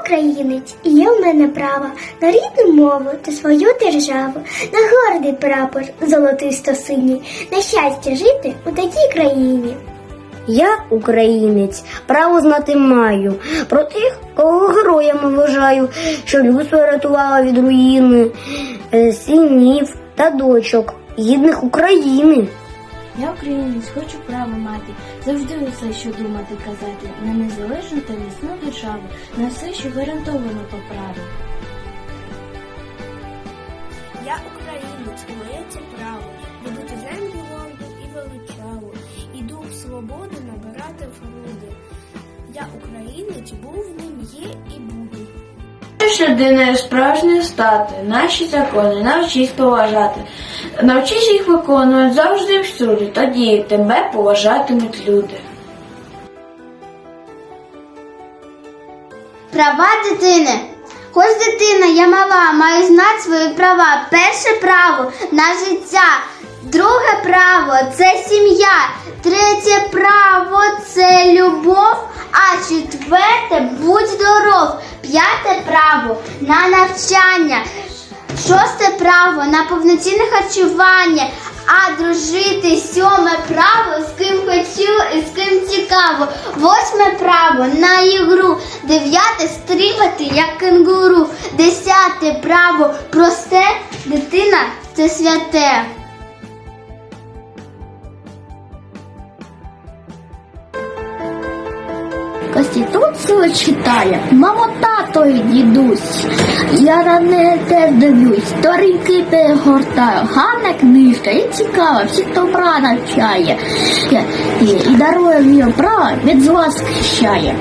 українець, і є в мене право на рідну мову та свою державу, на гордий прапор золотисто-синій, на щастя жити у такій країні. Я українець, право знати маю про тих, кого героями вважаю, що людство рятувало від руїни, е, синів та дочок, гідних України. Я українець, хочу право мати, завжди усе, що думати, казати, на незалежну та міцну державу, на все, що гарантовано по праву. Я українець, і моє це право любити землю горду і величаву, і дух свободи набирати в груди. Я українець, був ним є і буду. Людиною справжньою стати, наші закони навчись поважати. Навчись їх виконувати завжди і всюди, тоді тебе поважатимуть люди. Права дитини. Хоч дитина, я мала, маю знати свої права. Перше право на життя, друге право це сім'я, третє право це любов, а четверте будь здоров, п'яте право на навчання, шосте право на повноцінне харчування. А дружити сьоме право з ким хочу і з ким цікаво. Восьме право на ігру. Дев'яте стрибати як кенгуру. Десяте право просте. Дитина це святе. Конституцію читає, мамо, тато і дідусь. Я на неї теж дивлюсь, сторінки перегортаю, гарна книжка і цікава, всіх добра навчає. І, і, дарує мені право від зла захищає.